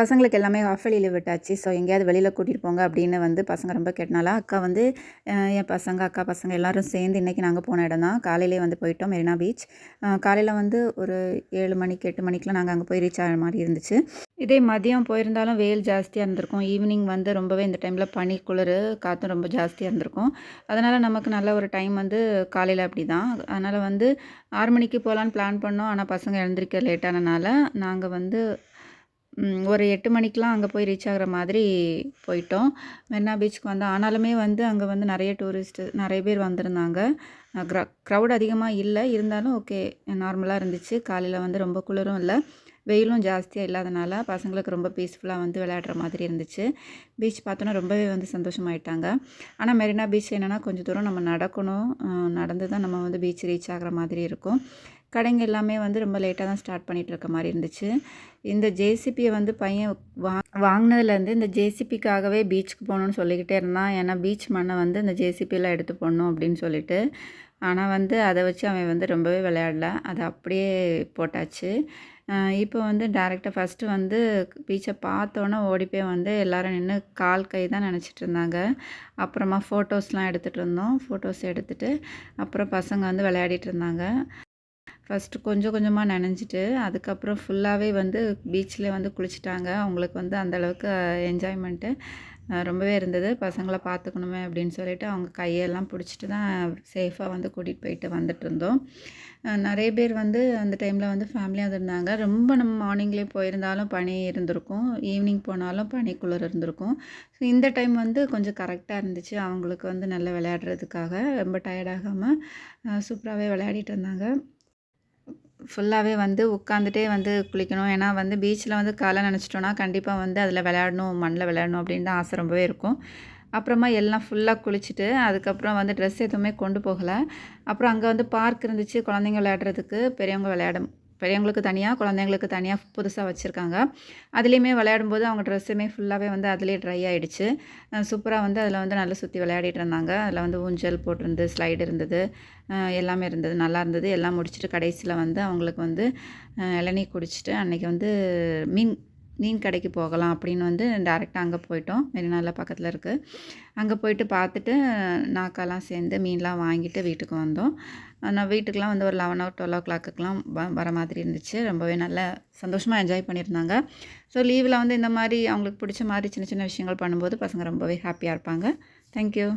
பசங்களுக்கு எல்லாமே half leave விட்டாச்சு. ஸோ எங்கேயாவது வெளியில் கூட்டிகிட்டு போங்க அப்படின்னு வந்து பசங்க ரொம்ப கேட்டனால அக்கா வந்து என் பசங்க அக்கா பசங்க எல்லாரும் சேர்ந்து இன்றைக்கி நாங்கள் போன இடம் தான். காலையிலே வந்து போயிட்டோம் மெரினா பீச். காலையில் வந்து ஒரு ஏழு மணிக்கு எட்டு மணிக்கெலாம் நாங்கள் அங்கே போய் ரீச் ஆகிற மாதிரி இருந்துச்சு. இதே மதியம் போயிருந்தாலும் வெயில் ஜாஸ்தியாக இருந்திருக்கும். ஈவினிங் வந்து ரொம்பவே இந்த டைமில் பனி குளிர் காற்றும் ரொம்ப ஜாஸ்தியாக இருந்திருக்கும். அதனால் நமக்கு நல்ல ஒரு டைம் வந்து காலையில் அப்படி தான் அதனால் வந்து ஆறு மணிக்கு போகலான்னு பிளான் பண்ணோம். ஆனால் பசங்க எழுந்திரிக்க லேட்டானனால நாங்கள் வந்து ஒரு எட்டு மணிக்கெலாம் அங்கே போய் ரீச் ஆகுற மாதிரி போயிட்டோம். மெரினா பீச்சுக்கு வந்து ஆனாலுமே வந்து அங்கே வந்து நிறைய டூரிஸ்ட்டு நிறைய பேர் வந்திருந்தாங்க. க்ர க்ரௌட் அதிகமாக இல்லை. இருந்தாலும் ஓகே நார்மலாக இருந்துச்சு. காலையில் வந்து ரொம்ப குளிரும் இல்லை. வெயிலும் ஜாஸ்தியாக இல்லாதனால பசங்களுக்கு ரொம்ப பீஸ்ஃபுல்லாக வந்து விளையாடுற மாதிரி இருந்துச்சு. பீச் பார்த்தோன்னா ரொம்பவே வந்து சந்தோஷமாயிட்டாங்க. ஆனால் மெரினா பீச் என்னென்னா கொஞ்சம் தூரம் நம்ம நடக்கணும். நடந்து தான் நம்ம வந்து பீச் ரீச் ஆகிற மாதிரி இருக்கும். கடைங்க எல்லாமே வந்து ரொம்ப லேட்டாக தான் ஸ்டார்ட் பண்ணிகிட்டு இருக்க மாதிரி இருந்துச்சு. இந்த ஜேசிபியை வந்து பையன் வா வாங்கினதுலேருந்து இந்த ஜேசிபிக்காகவே பீச்சுக்கு போகணுன்னு சொல்லிக்கிட்டே இருந்தான். ஏன்னா பீச் மண்ணை வந்து இந்த ஜேசிபியில் எடுத்து போடணும் அப்படின்னு சொல்லிட்டு. ஆனால் வந்து அதை வச்சு அவன் வந்து ரொம்பவே விளையாடல. அதை அப்படியே போட்டாச்சு. இப்போ வந்து டேரெக்டாக ஃபஸ்ட்டு வந்து பீச்சை பார்த்தோன்னே ஓடி போய் வந்து எல்லோரும் நின்று கால் கை தான் நினச்சிட்டு இருந்தாங்க. அப்புறமா ஃபோட்டோஸ்லாம் எடுத்துகிட்டு இருந்தோம். ஃபோட்டோஸ் எடுத்துகிட்டு அப்புறம் பசங்க வந்து விளையாடிட்டு இருந்தாங்க. ஃபஸ்ட்டு கொஞ்சம் கொஞ்சமாக நனைஞ்சிட்டு அதுக்கப்புறம் ஃபுல்லாகவே வந்து பீச்சில் வந்து குளிச்சிட்டாங்க. அவங்களுக்கு வந்து அந்த அளவுக்கு என்ஜாய்மெண்ட்டு ரொம்பவே இருந்தது. பசங்களை பார்த்துக்கணுமே அப்படின்னு சொல்லிட்டு அவங்க கையெல்லாம் பிடிச்சிட்டு தான் சேஃபாக வந்து கூட்டிகிட்டு போயிட்டு வந்துட்டு இருந்தோம். நிறைய பேர் வந்து அந்த டைமில் வந்து ஃபேமிலியாக இருந்தாங்க. ரொம்ப நம்ம மார்னிங்லேயே போயிருந்தாலும் பனி இருந்திருக்கும். ஈவினிங் போனாலும் பனி குளிர் இருந்திருக்கும். ஸோ இந்த டைம் வந்து கொஞ்சம் கரெக்டாக இருந்துச்சு. அவங்களுக்கு வந்து நல்லா விளையாடுறதுக்காக. ரொம்ப டயர்டாகாமல் சூப்பராகவே விளையாடிட்டு இருந்தாங்க. ஃபுல்லாகவே வந்து உட்காந்துட்டே வந்து குளிக்கணும். ஏன்னா வந்து பீச்சில் வந்து காலை நினச்சிட்டோன்னா கண்டிப்பாக வந்து அதில் விளையாடணும் மண்ணில் விளையாடணும் அப்படின்னு தான் ஆசை ரொம்பவே இருக்கும். அப்புறமா எல்லாம் ஃபுல்லாக குளிச்சுட்டு அதுக்கப்புறம் வந்து ட்ரெஸ் எதுவுமே கொண்டு போகலை. அப்புறம் அங்கே வந்து பார்க் இருந்துச்சு. குழந்தைங்க விளையாடுறதுக்கு பெரியவங்க விளையாட பெரியவங்களுக்கு தனியாக குழந்தைங்களுக்கு தனியாக புதுசாக வச்சுருக்காங்க. அதுலேயுமே விளையாடும்போது அவங்க ட்ரெஸ்ஸுமே ஃபுல்லாகவே வந்து அதிலே ட்ரை ஆகிடுச்சு சூப்பராக வந்து அதில் வந்து நல்லா சுற்றி விளையாடிட்டு இருந்தாங்க. அதில் வந்து ஊஞ்சல் போட்டிருந்து ஸ்லைடு இருந்தது எல்லாமே இருந்தது நல்லா இருந்தது. எல்லாம் முடிச்சுட்டு கடைசியில் வந்து அவங்களுக்கு வந்து இளநீ குடிச்சிட்டு அன்றைக்கி வந்து மீன் மீன் கடைக்கு போகலாம் அப்படின்னு வந்து டேரெக்டாக அங்கே போயிட்டோம். மெரினாவில் பக்கத்தில் இருக்குது அங்கே போயிட்டு பார்த்துட்டு நாக்காலாம் சேர்ந்து மீன்லாம் வாங்கிட்டு வீட்டுக்கு வந்தோம். நான் வீட்டுக்கெலாம் வந்து ஒரு லெவன் ஓ டுவெல் ஓ கிளாக்குக்கெலாம் வர மாதிரி இருந்துச்சு. ரொம்பவே நல்ல சந்தோஷமாக என்ஜாய் பண்ணியிருந்தாங்க. ஸோ லீவில் வந்து இந்த மாதிரி அவங்களுக்கு பிடிச்ச மாதிரி சின்ன சின்ன விஷயங்கள் பண்ணும்போது பசங்க ரொம்பவே ஹாப்பியாக இருப்பாங்க. தேங்க்யூ